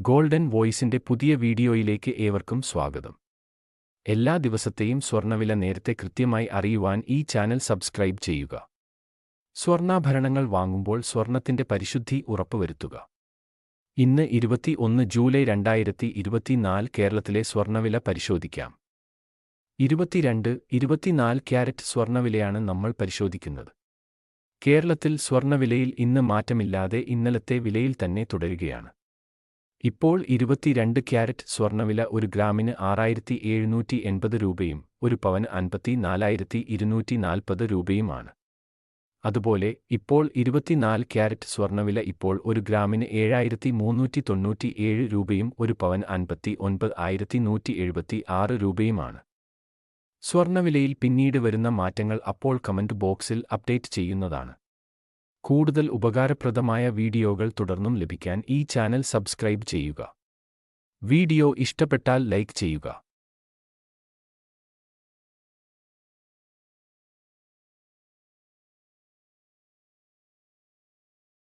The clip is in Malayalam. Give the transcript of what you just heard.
ഗോൾഡൻ വോയിസിന്റെ പുതിയ വീഡിയോയിലേക്ക് ഏവർക്കും സ്വാഗതം. എല്ലാ ദിവസത്തെയും സ്വർണവില നേരത്തെ കൃത്യമായി അറിയുവാൻ ഈ ചാനൽ സബ്സ്ക്രൈബ് ചെയ്യുക. സ്വർണാഭരണങ്ങൾ വാങ്ങുമ്പോൾ സ്വർണത്തിന്റെ പരിശുദ്ധി ഉറപ്പുവരുത്തുക. ഇന്ന് ഇരുപത്തി ഒന്ന് ജൂലൈ രണ്ടായിരത്തി ഇരുപത്തിനാല് കേരളത്തിലെ സ്വർണവില പരിശോധിക്കാം. ഇരുപത്തിരണ്ട് ഇരുപത്തിനാല് ക്യാരറ്റ് സ്വർണവിലയാണ് നമ്മൾ പരിശോധിക്കുന്നത്. കേരളത്തിൽ സ്വർണവിലയിൽ ഇന്ന് മാറ്റമില്ലാതെ ഇന്നലത്തെ വിലയിൽ തന്നെ തുടരുകയാണ്. ഇപ്പോൾ ഇരുപത്തിരണ്ട് ക്യാരറ്റ് സ്വർണവില ഒരു ഗ്രാമിന് ആറായിരത്തി എഴുന്നൂറ്റി എൺപത് രൂപയും ഒരു പവന് അൻപത്തി നാലായിരത്തി ഇരുന്നൂറ്റി നാൽപ്പത് രൂപയുമാണ്. അതുപോലെ ഇപ്പോൾ ഇരുപത്തിനാല് ക്യാരറ്റ് സ്വർണവില ഇപ്പോൾ ഒരു ഗ്രാമിന് ഏഴായിരത്തി മുന്നൂറ്റി തൊണ്ണൂറ്റി ഏഴ് രൂപയും ഒരു പവൻ അൻപത്തി ഒൻപത് ആയിരത്തി നൂറ്റി എഴുപത്തി ആറ് രൂപയുമാണ്. സ്വർണവിലയിൽ പിന്നീട് വരുന്ന മാറ്റങ്ങൾ അപ്പോൾ കമന്റ് ബോക്സിൽ അപ്ഡേറ്റ് ചെയ്യുന്നതാണ്. കൂടുതൽ ഉപകാരപ്രദമായ വീഡിയോകൾ തുടർന്നും ലഭിക്കാൻ ഈ ചാനൽ സബ്സ്ക്രൈബ് ചെയ്യുക. വീഡിയോ ഇഷ്ടപ്പെട്ടാൽ ലൈക്ക് ചെയ്യുക.